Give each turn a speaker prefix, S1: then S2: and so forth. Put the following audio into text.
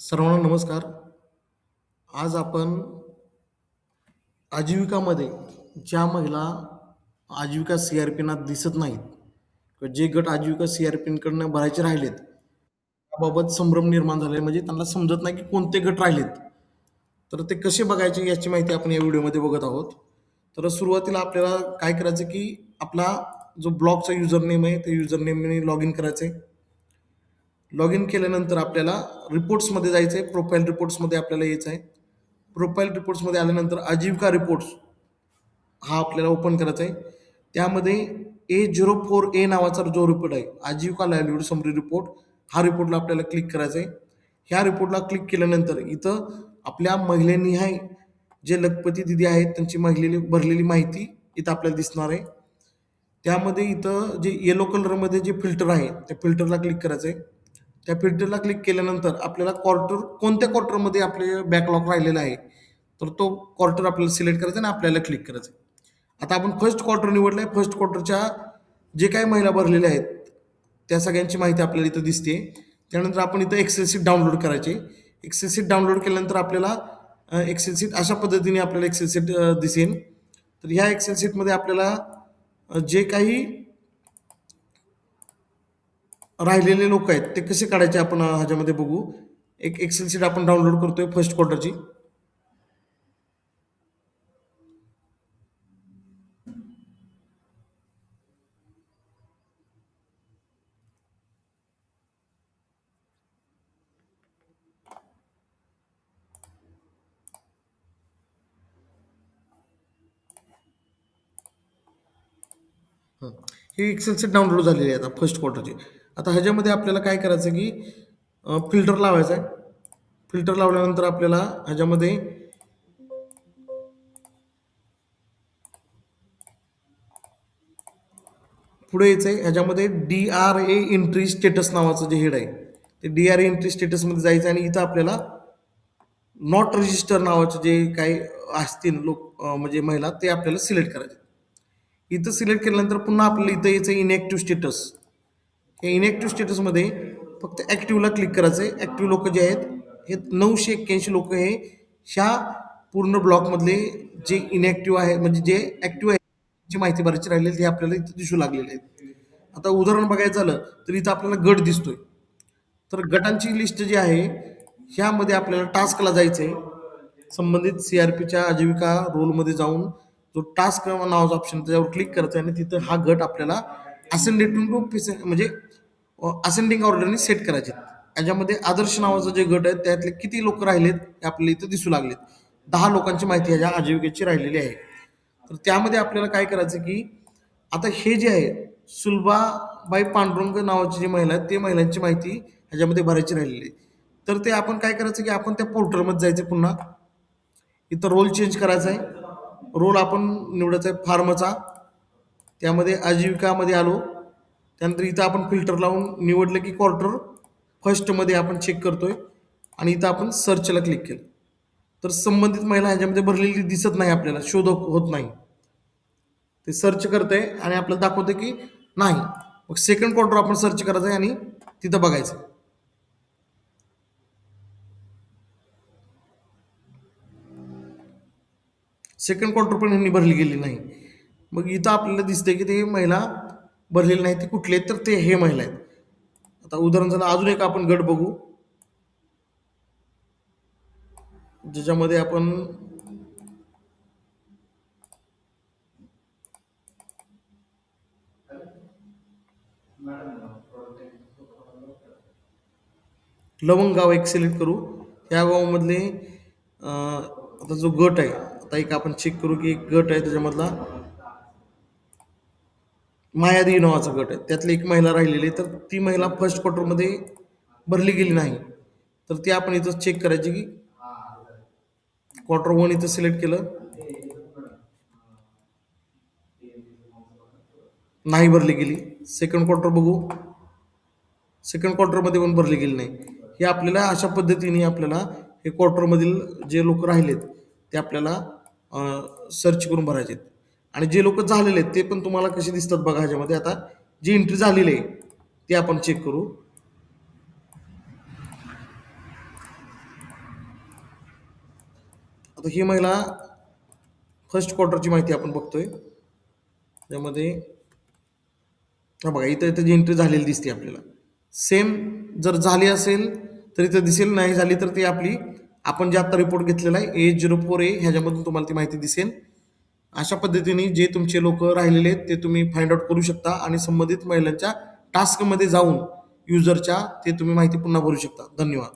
S1: सर्वांना नमस्कार. आज आपण आजीविकामध्ये ज्या महिला आजीविका सी आर पीना दिसत नाहीत किंवा जे गट आजीविका सी आर पीकडनं भरायचे राहिलेत त्याबाबत संभ्रम निर्माण झाले म्हणजे त्यांना समजत नाही की कोणते गट राहिलेत. तर ते कसे बघायचे याची माहिती आपण या व्हिडिओमध्ये बघत आहोत. तर सुरुवातीला आपल्याला काय करायचं की आपला जो ब्लॉगचा युजर नेम आहे त्या युजर नेमने लॉग इन करायचं आहे लॉग इन केल्यानंतर आपल्याला रिपोर्ट्समध्ये जायचं आहे प्रोफाईल रिपोर्ट्समध्ये आपल्याला यायचं आहे प्रोफाईल रिपोर्ट्समध्ये आल्यानंतर आजीविका रिपोर्ट्स हा आपल्याला ओपन करायचा आहे त्यामध्ये ए झिरो फोर ए नावाचा जो रिपोर्ट आहे आजीविका लायलिहुड समरी रिपोर्ट हा रिपोर्टला आपल्याला क्लिक करायचा आहे ह्या रिपोर्टला क्लिक केल्यानंतर इथं आपल्या महिलेनिहाय जे लखपती दिदी आहेत त्यांची महिलेली भरलेली माहिती इथं आपल्याला दिसणार आहे. त्यामध्ये इथं जे येलो कलरमध्ये जे फिल्टर आहे त्या फिल्टरला क्लिक करायचं आहे त्या फिल्टरला क्लिक केल्यानंतर आपल्याला क्वार्टर कोणत्या क्वार्टरमध्ये आपले बॅकलॉग राहिलेला आहे तर तो क्वार्टर आपल्याला सिलेक्ट करायचा आणि आपल्याला क्लिक करायचं. आता आपण फर्स्ट क्वार्टर निवडलं आहे फर्स्ट क्वार्टरच्या जे काही महिला भरलेल्या आहेत त्या सगळ्यांची माहिती आपल्याला इथं दिसते. त्यानंतर आपण इथं एक्सेल सीट डाउनलोड करायचे. एक्सेल सीट डाउनलोड केल्यानंतर आपल्याला एक्सेल सीट अशा पद्धतीने आपल्याला एक्सेल सीट दिसेल. तर ह्या एक्सेल सीटमध्ये आपल्याला जे काही राहिलेले लोक आहेत ते कसे काढायचे आपण ह्याच्यामध्ये बघू? एक एक्सेल सीट आपण डाउनलोड करतोय फर्स्ट क्वार्टरची हं. ही एक्सेल सीट डाउनलोड झालेली आहे आता फर्स्ट क्वार्टरची आता ह्याच्यामध्ये आपल्याला काय करायचं की फिल्टर लावायचं आहे. फिल्टर लावल्यानंतर आपल्याला ह्याच्यामध्ये पुढे यायचं आहे ह्याच्यामध्ये D R A entry status नावाचं जे हेड आहे ते डी आर ए एंट्री स्टेटसमध्ये जायचं आणि इथं आपल्याला नॉट रजिस्टर नावाचे जे काही असतील लोक म्हणजे महिला ते आपल्याला सिलेक्ट करायचे. इथं सिलेक्ट केल्यानंतर पुन्हा आपल्याला इथं यायचं इनॅक्टिव्ह स्टेटस या इनॅक्टिव्ह स्टेटसमध्ये फक्त ॲक्टिव्हला क्लिक करायचं आहे. ॲक्टिव्ह लोक जे आहेत हे नऊशे एक्क्याऐंशी लोक हे ह्या पूर्ण ब्लॉकमधले जे इनॅक्टिव्ह आहे म्हणजे जे ॲक्टिव्ह आहे जी माहिती भरायची राहिलेली ती आपल्याला इथं दिसू लागलेले आहेत. आता उदाहरण बघायचं झालं तर इथं आपल्याला गट दिसतोय. तर गटांची लिस्ट जी आहे ह्यामध्ये आपल्याला टास्कला जायचं आहे. संबंधित सी आर पीच्या आजीविका रोलमध्ये जाऊन जो टास्क नावाचा ऑप्शन त्याच्यावर क्लिक करायचं आहे आणि तिथं हा गट आपल्याला असेंडेटिंग टू म्हणजे असेंडिंग ऑर्डरने सेट करायचे. याच्यामध्ये आदर्श नावाचं जे गट आहे त्यातले किती लोक राहिलेत हे आपल्याला इथं दिसू लागलेत. दहा लोकांची माहिती ह्याच्या आजीविकेची राहिलेली आहे. तर त्यामध्ये आपल्याला काय करायचं की आता हे जे आहे सुलभाबाई पांडुरंग नावाची जी महिला आहे ते महिलांची माहिती ह्याच्यामध्ये भरायची राहिलेली आहे. तर ते आपण काय करायचं की आपण त्या पोर्टलमध्ये जायचं पुन्हा. इथं रोल चेंज करायचा आहे. रोल आपण निवडायचा आहे फार्मचा. त्यामध्ये आजीविकामध्ये आलो. त्यानंतर इथं आपण फिल्टर लावून निवडलं की क्वार्टर फर्स्टमध्ये आपण चेक करतोय आणि इथं आपण सर्चला क्लिक केलं. तर संबंधित महिला ह्याच्यामध्ये भरलेली दिसत नाही आपल्याला शोध होत नाही. ते सर्च करते आणि आपल्याला दाखवते की नाही. मग सेकंड क्वार्टर आपण सर्च करायचं आहे आणि तिथं बघायचं सेकंड क्वार्टर पण ह्यांनी भरली गेली नाही. मग इथं आपल्याला दिसते की ते महिला भरलेली नाही ते कुठले आहेत तर ते हे महिला आहेत. आता उदाहरण झालं अजून एक आपण गट बघू. ज्याच्यामध्ये आपण लवंग गाव एक सिलेक्ट करू. या गावामधले आता जो गट आहे आता एक आपण चेक करू की एक गट आहे त्याच्यामधला मायादेवी नावाचा गट आहे. त्यातली एक महिला राहिलेली तर ती महिला फर्स्ट क्वार्टरमध्ये भरली गेली नाही. तर ती आपण इथं चेक करायची की क्वार्टर वन इथं सिलेक्ट केलं. नाही भरली गेली. सेकंड क्वार्टर बघू. सेकंड क्वार्टरमध्ये पण भरली गेली नाही. हे आपल्याला अशा पद्धतीने आपल्याला हे क्वार्टरमधील जे लोक राहिलेत ते आपल्याला सर्च करून भरायचे आहेत आणि जे लोक झालेले आहेत ते पण तुम्हाला कसे दिसतात बघा ह्याच्यामध्ये. आता जी एंट्री झालेली आहे ते आपण चेक करू. आता ही महिला फर्स्ट क्वार्टरची माहिती आपण बघतोय. त्यामध्ये हा बघा इथं इथं जी एंट्री झालेली दिसते आपल्याला. सेम जर झाली असेल तर इथं दिसेल नाही झाली तर ती आपली आपण जे आता रिपोर्ट घेतलेला आहे ए झिरो फोर ए ह्याच्यामधून तुम्हाला ती माहिती दिसेल. अशा पद्धतीने जे तुमचे लोक राहिलेले आहेत ते तुम्ही फाइंड आउट करू शकता आणि संबंधित महिलांच्या टास्कमध्ये जाऊन युजरच्या ते तुम्ही माहिती पुन्हा भरू शकता. धन्यवाद.